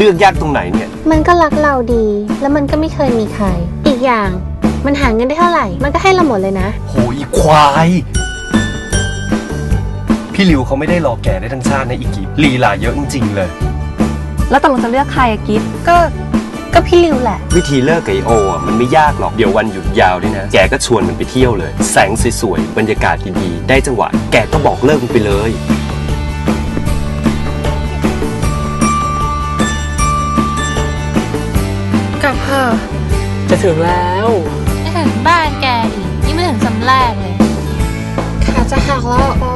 ลือกยากตรงไหนเนี่ย มันก็รักเราดี แล้วมันก็ไม่เคยมีใคร อีกอย่างมันหาเงินได้เท่าไหร่ มันก็ให้เราหมดเลยนะ โหอีควาย พี่ริวเขาไม่ได้รอแกได้ทั้งชาตินะอีกิฟลีลาเยอะจริงๆเลย แล้วตกลงจะเลือกใครอะกิฟก็ก็พี่ริวแหละ วิธีเลิกกับไอโออะมันไม่ยากหรอก เดี๋ยววันหยุดยาวด้วยนะ แกก็ชวนมันไปเที่ยวเลย แสงสวยๆ บรรยากาศดีๆ ได้จังหวะ แกก็บอกเลิกมันไปเลย จะถึงแล้วไม่ถึงบ้านแกอีกนี่ไม่ถึงสำแรกเลยขาจะหักแล้วโอ้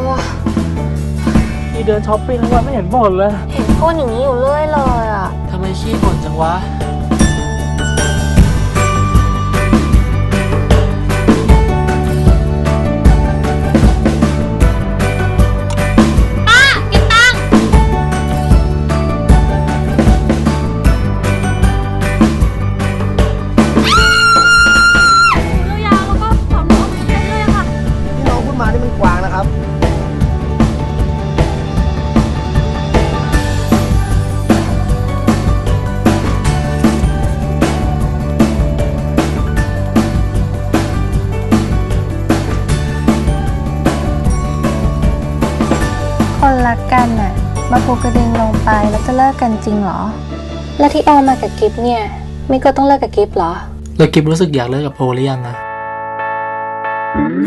นี่เดินช้อปปิ้งทั้งวันไม่เห็นบ่นเลย เห็นพูดอย่างนี้อยู่เรื่อยเลยอะทำไมขี้บ่นจังวะ รักกันน่ะ มาภูกระดึงลงไปแล้วจะเลิกกันจริงเหรอ แล้วที่แอลมากับกิฟเนี่ยไม่ก็ต้องเลิกกับกิฟเหรอ แล้วกิฟรู้สึกอยากเลิกกับโพลหรือยังอะ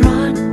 รัก